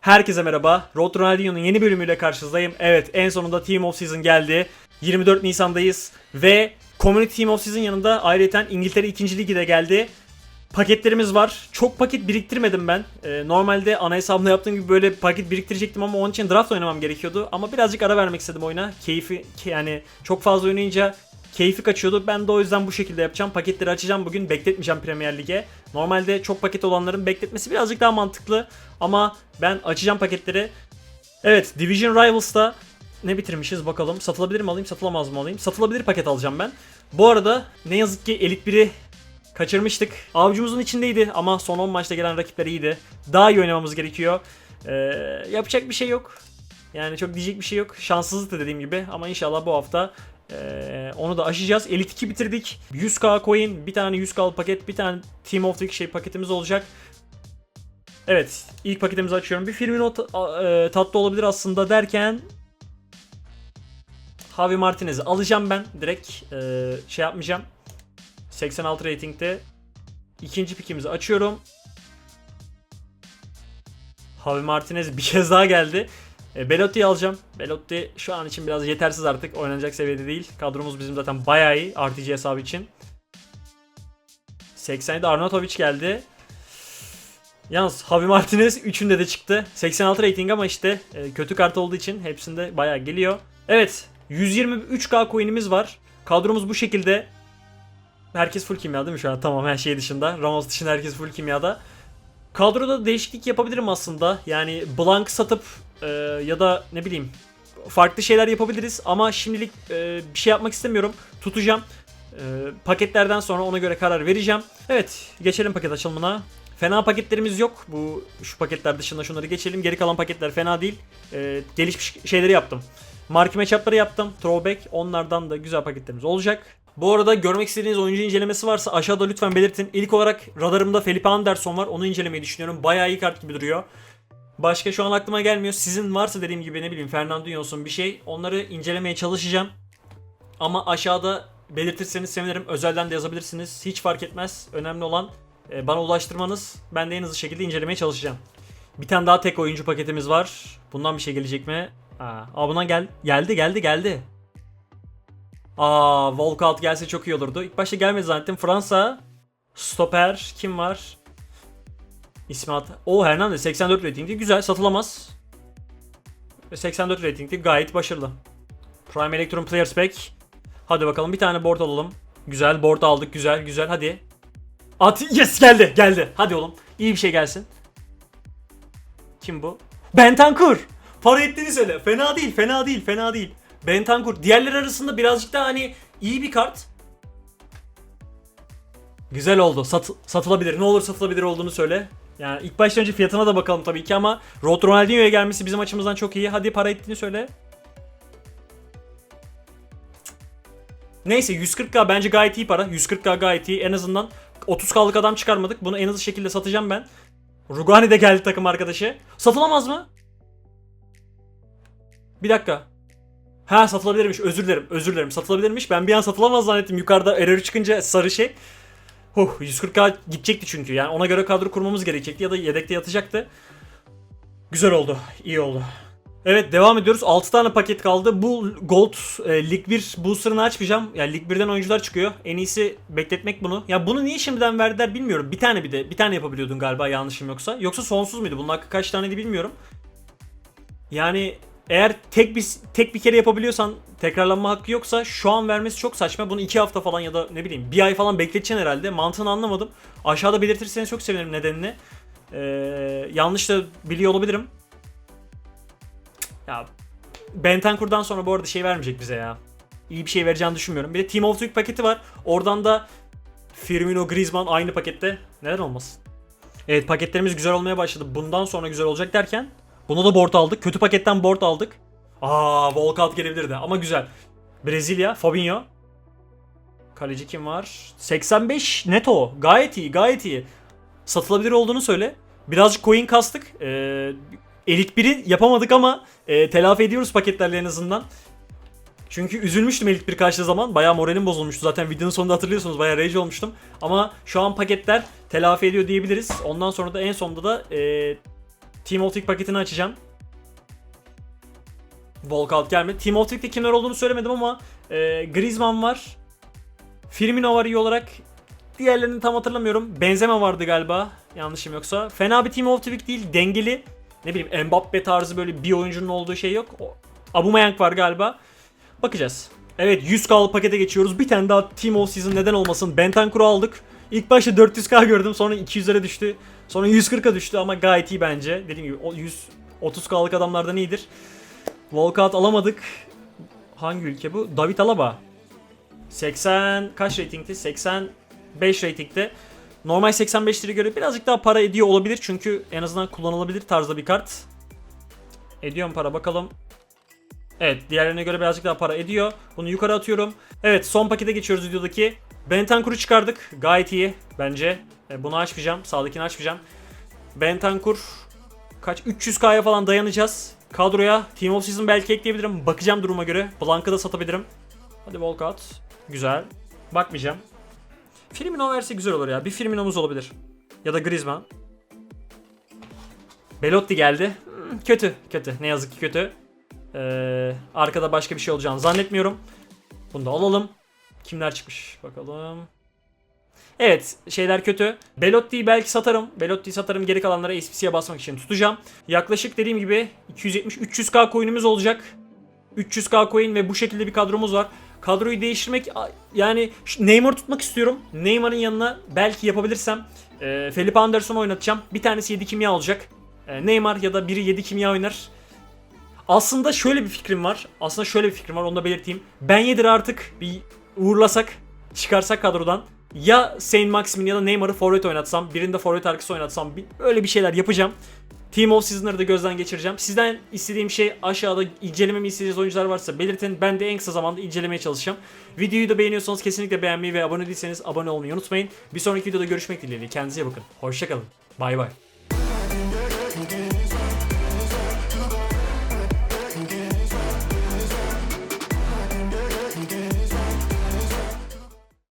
Herkese merhaba. Road Ronaldinho'nun yeni bölümüyle karşınızdayım. Evet en sonunda Team of Season geldi. 24 Nisan'dayız ve Community Team of Season yanında ayrıca İngiltere 2. Ligi de geldi. Paketlerimiz var. Çok paket biriktirmedim ben. Ee, normalde ana hesabımda yaptığım gibi böyle paket biriktirecektim ama onun için draft oynamam gerekiyordu. Ama birazcık ara vermek istedim oyuna. Keyfi yani çok fazla oynayınca keyfi kaçıyordu. Ben de o yüzden bu şekilde yapacağım. Paketleri açacağım bugün. Bekletmeyeceğim Premier Lig'e. Normalde çok paket olanların bekletmesi birazcık daha mantıklı. Ama ben açacağım paketleri. Evet Division Rivals'ta ne bitirmişiz bakalım. Satılabilir mi alayım satılamaz mı alayım. Satılabilir paket alacağım ben. Bu arada ne yazık ki Elite 1'i kaçırmıştık. Avucumuzun içindeydi ama son 10 maçta gelen rakipler iyiydi. Daha iyi oynamamız gerekiyor. Ee, yapacak bir şey yok. Yani çok diyecek bir şey yok. Şanssızlık da dediğim gibi ama inşallah bu hafta ee, onu da aşacağız. Elite 2 bitirdik. 100k coin, bir tane 100k paket, bir tane Team of the şey paketimiz olacak. Evet, ilk paketimizi açıyorum. Bir Firmino ta- a- e, tatlı olabilir aslında derken Javi Martinez'i alacağım ben direkt. Ee, şey yapmayacağım. 86 ratingde. İkinci pikimizi açıyorum. Javi Martinez bir kez daha geldi. E, Belotti'yi alacağım. Belotti şu an için biraz yetersiz artık. Oynanacak seviyede değil. Kadromuz bizim zaten bayağı iyi RTG hesabı için. 87 Arnautovic geldi. Yalnız Javi Martinez 3'ünde de çıktı. 86 rating ama işte e, kötü kart olduğu için hepsinde bayağı geliyor. Evet 123k coin'imiz var. Kadromuz bu şekilde. Herkes full kimya değil mi şu an? Tamam her şey dışında. Ramos dışında herkes full kimyada. Kadroda değişiklik yapabilirim aslında. Yani blank satıp e, ya da ne bileyim farklı şeyler yapabiliriz ama şimdilik e, bir şey yapmak istemiyorum. Tutacağım. E, paketlerden sonra ona göre karar vereceğim. Evet, geçelim paket açılımına. Fena paketlerimiz yok. Bu şu paketler dışında şunları geçelim. Geri kalan paketler fena değil. E, gelişmiş şeyleri yaptım. Marki matchup'ları yaptım. Throwback. Onlardan da güzel paketlerimiz olacak. Bu arada görmek istediğiniz oyuncu incelemesi varsa aşağıda lütfen belirtin. İlk olarak radarımda Felipe Anderson var. Onu incelemeyi düşünüyorum. Bayağı iyi kart gibi duruyor. Başka şu an aklıma gelmiyor. Sizin varsa dediğim gibi ne bileyim Fernandinho olsun bir şey. Onları incelemeye çalışacağım. Ama aşağıda belirtirseniz sevinirim. Özelden de yazabilirsiniz. Hiç fark etmez. Önemli olan e, bana ulaştırmanız. Ben de en hızlı şekilde incelemeye çalışacağım. Bir tane daha tek oyuncu paketimiz var. Bundan bir şey gelecek mi? Aa, aa gel geldi geldi geldi. Aa Walkout gelse çok iyi olurdu. İlk başta gelmedi zannettim. Fransa stoper kim var? İsmi at. O Hernandez 84 ratingli. Güzel satılamaz. Ve 84 ratingli gayet başarılı. Prime Electron Players Pack. Hadi bakalım bir tane board alalım. Güzel board aldık güzel güzel hadi. At yes geldi geldi. Hadi oğlum iyi bir şey gelsin. Kim bu? Bentancur. Para ettiğini söyle. Fena değil fena değil fena değil. Bentancur. Diğerleri arasında birazcık daha hani iyi bir kart. Güzel oldu. Sat, satılabilir. Ne olur satılabilir olduğunu söyle. Yani ilk başta önce fiyatına da bakalım tabii ki ama Road Ronaldinho'ya gelmesi bizim açımızdan çok iyi. Hadi para ettiğini söyle. Neyse 140k bence gayet iyi para. 140k gayet iyi. En azından 30k'lık adam çıkarmadık. Bunu en hızlı şekilde satacağım ben. Rugani de geldi takım arkadaşı. Satılamaz mı? Bir dakika. Ha satılabilirmiş. Özür dilerim. Özür dilerim. Satılabilirmiş. Ben bir an satılamaz zannettim. Yukarıda error çıkınca sarı şey. Huh 140k gidecekti çünkü. Yani ona göre kadro kurmamız gerekecekti ya da yedekte yatacaktı. Güzel oldu. iyi oldu. Evet devam ediyoruz. 6 tane paket kaldı. Bu Gold e, Lig 1 booster'ını açmayacağım. Yani Lig 1'den oyuncular çıkıyor. En iyisi bekletmek bunu. Ya bunu niye şimdiden verdiler bilmiyorum. Bir tane bir de bir tane yapabiliyordun galiba yanlışım yoksa. Yoksa sonsuz muydu? Bunun hakkı kaç taneydi bilmiyorum. Yani eğer tek bir tek bir kere yapabiliyorsan tekrarlanma hakkı yoksa şu an vermesi çok saçma. Bunu 2 hafta falan ya da ne bileyim bir ay falan bekleteceksin herhalde. Mantığını anlamadım. Aşağıda belirtirseniz çok sevinirim nedenini. Ee, yanlış da biliyor olabilirim. Ya Bentancur'dan sonra bu arada şey vermeyecek bize ya. İyi bir şey vereceğini düşünmüyorum. Bir de Team of the Week paketi var. Oradan da Firmino, Griezmann aynı pakette. Neden olmasın? Evet paketlerimiz güzel olmaya başladı. Bundan sonra güzel olacak derken Buna da board aldık. Kötü paketten board aldık. Aa, walkout gelebilirdi ama güzel. Brezilya, Fabinho. Kaleci kim var? 85 neto. Gayet iyi, gayet iyi. Satılabilir olduğunu söyle. Birazcık coin kastık. Ee, Elit 1'i yapamadık ama e, telafi ediyoruz paketlerle en azından. Çünkü üzülmüştüm Elit 1 karşı zaman. Bayağı moralim bozulmuştu. Zaten videonun sonunda hatırlıyorsunuz. Bayağı rage olmuştum. Ama şu an paketler telafi ediyor diyebiliriz. Ondan sonra da en sonunda da e, Team Week paketini açacağım. Walkout gelmedi. Team Week'te kimler olduğunu söylemedim ama e, Griezmann var. Firmino var iyi olarak. Diğerlerini tam hatırlamıyorum. Benzema vardı galiba. Yanlışım yoksa. Fena bir Team Week değil. Dengeli. Ne bileyim Mbappe tarzı böyle bir oyuncunun olduğu şey yok. O- Aubameyang var galiba. Bakacağız. Evet 100K'lı pakete geçiyoruz. Bir tane daha Team of Season neden olmasın. Bentancur'u aldık. İlk başta 400K gördüm. Sonra 200'lere düştü. Sonra 140'a düştü ama gayet iyi bence. Dediğim gibi o 130K'lık adamlardan iyidir. Walkout alamadık. Hangi ülke bu? David Alaba. 80 kaç ratingti? 85 ratingte. Normal 85'lere göre birazcık daha para ediyor olabilir çünkü en azından kullanılabilir tarzda bir kart. Ediyor para bakalım. Evet diğerlerine göre birazcık daha para ediyor. Bunu yukarı atıyorum. Evet son pakete geçiyoruz videodaki. Bentancur'u çıkardık. Gayet iyi bence. E, Bunu açmayacağım. Sağdakini açmayacağım. Bentancur kaç 300k'ya falan dayanacağız. Kadroya Team of Season belki ekleyebilirim. Bakacağım duruma göre. Blank'ı da satabilirim. Hadi walkout. Güzel. Bakmayacağım. Firmino verse güzel olur ya. Bir Firmino'muz olabilir. Ya da Griezmann. Belotti geldi. Hmm, kötü, kötü. Ne yazık ki kötü. Ee, arkada başka bir şey olacağını zannetmiyorum. Bunu da alalım. Kimler çıkmış bakalım. Evet şeyler kötü. Belotti'yi belki satarım. Belotti'yi satarım geri kalanlara SPC'ye basmak için tutacağım. Yaklaşık dediğim gibi 270-300k coin'imiz olacak. 300k coin ve bu şekilde bir kadromuz var. Kadroyu değiştirmek yani Neymar tutmak istiyorum. Neymar'ın yanına belki yapabilirsem e, Felipe Anderson'u oynatacağım. Bir tanesi 7 kimya olacak. E, Neymar ya da biri 7 kimya oynar. Aslında şöyle bir fikrim var. Aslında şöyle bir fikrim var onu da belirteyim. Ben Yedir artık bir uğurlasak, çıkarsak kadrodan. Ya Saint Maximin ya da Neymar'ı forvet oynatsam, birinde forvet arkası oynatsam öyle bir şeyler yapacağım. Team of Season'ları da gözden geçireceğim. Sizden istediğim şey aşağıda incelememi istediğiniz oyuncular varsa belirtin. Ben de en kısa zamanda incelemeye çalışacağım. Videoyu da beğeniyorsanız kesinlikle beğenmeyi ve abone değilseniz abone olmayı unutmayın. Bir sonraki videoda görüşmek dileğiyle. Kendinize iyi bakın. Hoşçakalın. Bay bay.